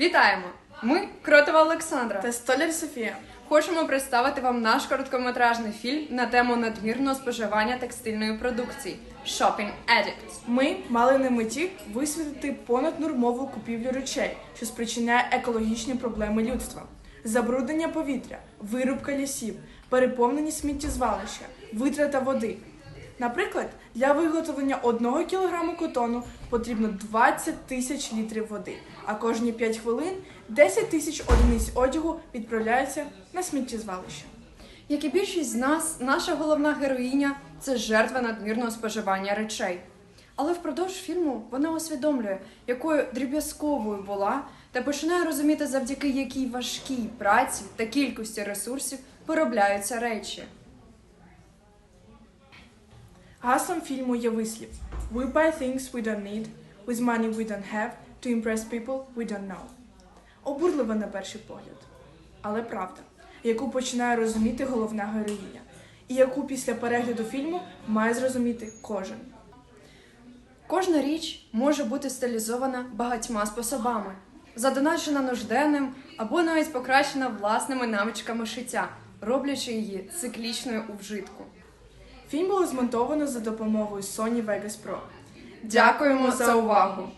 Вітаємо! Ми Кротова Олександра. та Столяр Софія. Хочемо представити вам наш короткометражний фільм на тему надмірного споживання текстильної продукції Shopping Addicts. Ми мали на меті висвітлити понаднормову купівлю речей, що спричиняє екологічні проблеми людства: забруднення повітря, вирубка лісів, переповнені сміттєзвалища, витрата води. Наприклад, для виготовлення 1 кг котону потрібно 20 тисяч літрів води, а кожні 5 хвилин 10 тисяч одиниць одягу відправляються на сміттєзвалище. Як і більшість з нас, наша головна героїня це жертва надмірного споживання речей. Але впродовж фільму вона усвідомлює, якою дріб'язковою була, та починає розуміти, завдяки якій важкій праці та кількості ресурсів виробляються речі. Гаслом фільму є вислів We buy things we don't need, with money we don't have, to impress people we don't know. Обурливо на перший погляд, але правда, яку починає розуміти головна героїня, і яку після перегляду фільму має зрозуміти кожен. Кожна річ може бути стилізована багатьма способами, задоначена нужденним або навіть покращена власними навичками шиття, роблячи її циклічною у вжитку. Фільм було змонтовано за допомогою Sony Vegas Pro. Дякуємо за увагу!